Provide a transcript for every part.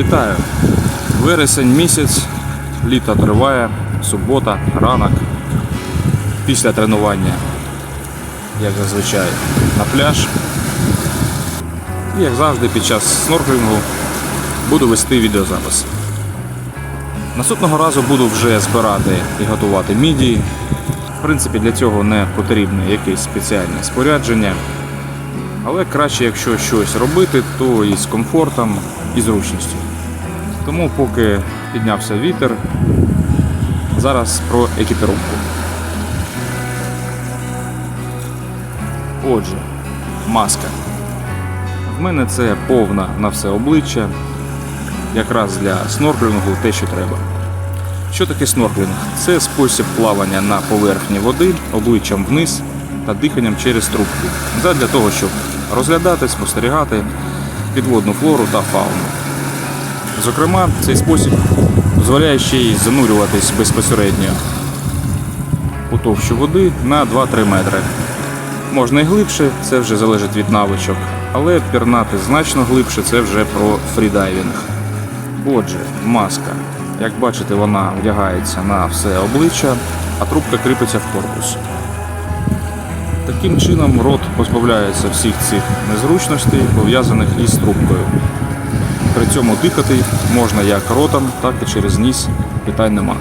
Вітаю! Вересень місяць, літо триває, субота, ранок. Після тренування, як зазвичай, на пляж. І, як завжди, під час снорклінгу буду вести відеозапис. Наступного разу буду вже збирати і готувати мідії. В принципі, для цього не потрібне якесь спеціальне спорядження. Але краще, якщо щось робити, то і з комфортом, і зручністю. Тому поки піднявся вітер, зараз про екіпіровку. Отже, маска. В мене це повна на все обличчя, якраз для снорклінгу те, що треба. Що таке снорклінг? Це спосіб плавання на поверхні води обличчям вниз та диханням через трубку. Задля того, щоб розглядати, спостерігати підводну флору та фауну. Зокрема, цей спосіб дозволяє ще й занурюватись безпосередньо у товщу води на 2-3 метри. Можна і глибше, це вже залежить від навичок, але пірнати значно глибше це вже про фрідайвінг. Отже, маска. Як бачите, вона вдягається на все обличчя, а трубка кріпиться в корпус. Таким чином рот позбавляється всіх цих незручностей, пов'язаних із трубкою. При цьому дихати можна як ротом, так і через ніс. Питань нема.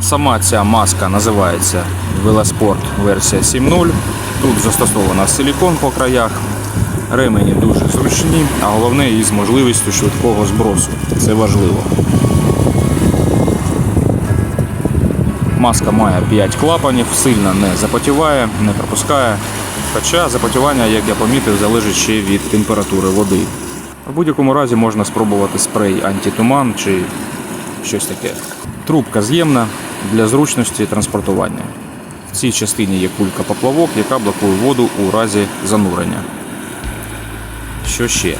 Сама ця маска називається Велоспорт версія 7.0. Тут застосовано силікон по краях. Ремені дуже зручні, а головне із можливістю швидкого збросу. Це важливо. Маска має 5 клапанів, сильно не запотіває, не пропускає. Хоча запотівання, як я помітив, залежить ще від температури води. В будь-якому разі можна спробувати спрей антитуман чи щось таке. Трубка з'ємна для зручності транспортування. В цій частині є кулька поплавок, яка блокує воду у разі занурення. Що ще?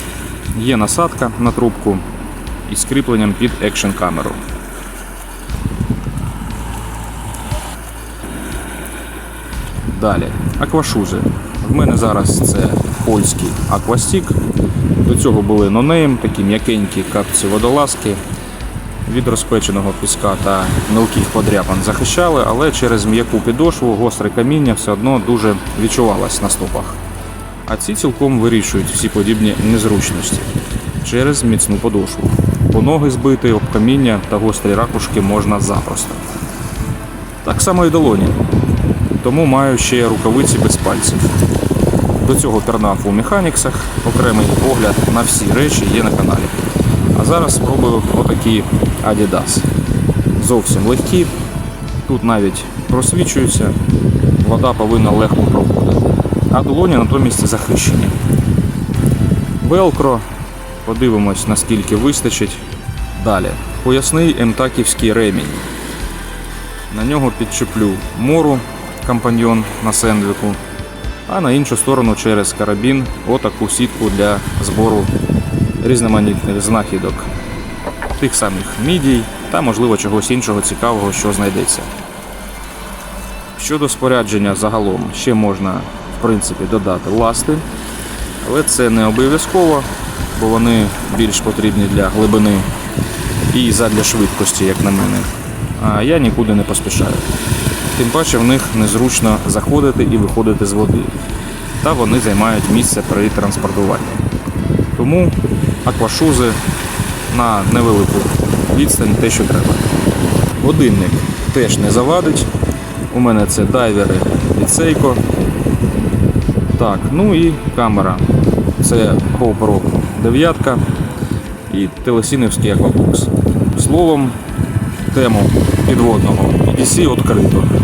Є насадка на трубку із кріпленням під екшн камеру. Далі, аквашузи. В мене зараз це польський аквастік. До цього були нонейм, такі м'якенькі капці водолазки від розпеченого піска та мелких подряпин захищали, але через м'яку підошву гостре каміння все одно дуже відчувалось на стопах. А ці цілком вирішують всі подібні незручності через міцну подошву. Бо ноги збити об каміння та гострі ракушки можна запросто. Так само і долоні. Тому маю ще рукавиці без пальців. До цього пірнав у механіксах, окремий погляд на всі речі є на каналі. А зараз спробую отакі Adidas. Зовсім легкі. Тут навіть просвічуються, вода повинна легко проходити. А долоні натомість захищені. Велкро. Подивимось, наскільки вистачить. Далі. Поясний емтаківський ремінь. На нього підчеплю мору компаньйон на сендвіку, а на іншу сторону через карабін отаку сітку для збору різноманітних знахідок, тих самих мідій та, можливо, чогось іншого цікавого, що знайдеться. Щодо спорядження загалом ще можна в принципі додати ласти, але це не обов'язково, бо вони більш потрібні для глибини і задля швидкості, як на мене. А я нікуди не поспішаю. Тим паче в них незручно заходити і виходити з води. Та вони займають місце при транспортуванні. Тому аквашузи на невелику відстань те, що треба. Годинник теж не завадить. У мене це дайвери від Seiko. Так, ну і камера. Це GoPro 9 і телесінівський аквабокс. Словом, тему підводного PC відкрито.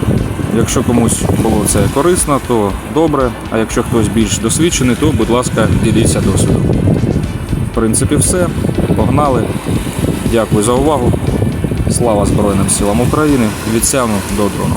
Якщо комусь було це корисно, то добре. А якщо хтось більш досвідчений, то будь ласка, діліться досвідом. В принципі, все. Погнали. Дякую за увагу. Слава Збройним силам України. Від сяну до дрону.